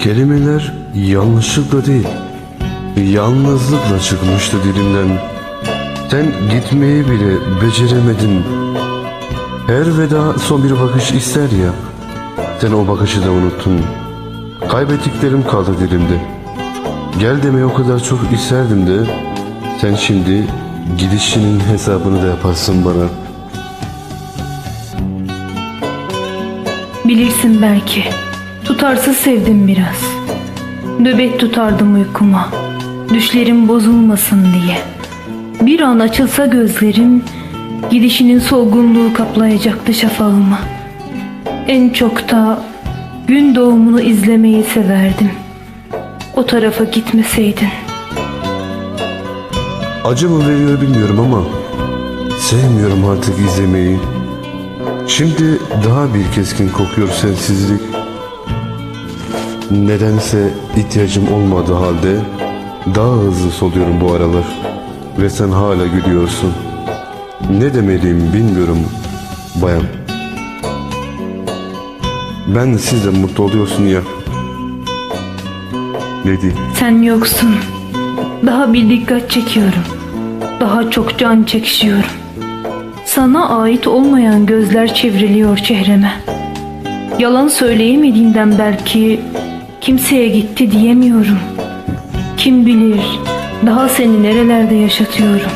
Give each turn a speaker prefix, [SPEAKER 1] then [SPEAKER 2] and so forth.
[SPEAKER 1] Kelimeler yanlışlıkla değil, yalnızlıkla çıkmıştı dilimden. Sen gitmeyi bile beceremedin. Her veda son bir bakış ister ya. Sen o bakışı da unuttun. Kaybettiklerim kaldı dilimde. Gel demeyi o kadar çok isterdim de sen şimdi gidişinin hesabını da yaparsın bana.
[SPEAKER 2] Bilirsin belki. Tutarsız sevdim biraz. Nöbet tutardım uykuma. Düşlerim bozulmasın diye. Bir an açılsa gözlerim, gidişinin solgunluğu kaplayacaktı şafağımı. En çok da gün doğumunu izlemeyi severdim. O tarafa gitmeseydin.
[SPEAKER 1] Acı mı veriyor bilmiyorum ama sevmiyorum artık izlemeyi. Şimdi daha bir keskin kokuyor sensizlik. Nedense ihtiyacım olmadığı halde daha hızlı soluyorum bu aralar. Ve sen hala gülüyorsun. Ne demeliyim bilmiyorum bayan. Ben siz de mutlu oluyorsun ya. Lady.
[SPEAKER 2] Sen yoksun. Daha bir dikkat çekiyorum. Daha çok can çekişiyorum. Sana ait olmayan gözler çevriliyor çehreme. Yalan söyleyemediğimden belki kimseye gitti diyemiyorum. Kim bilir daha seni nerelerde yaşatıyorum.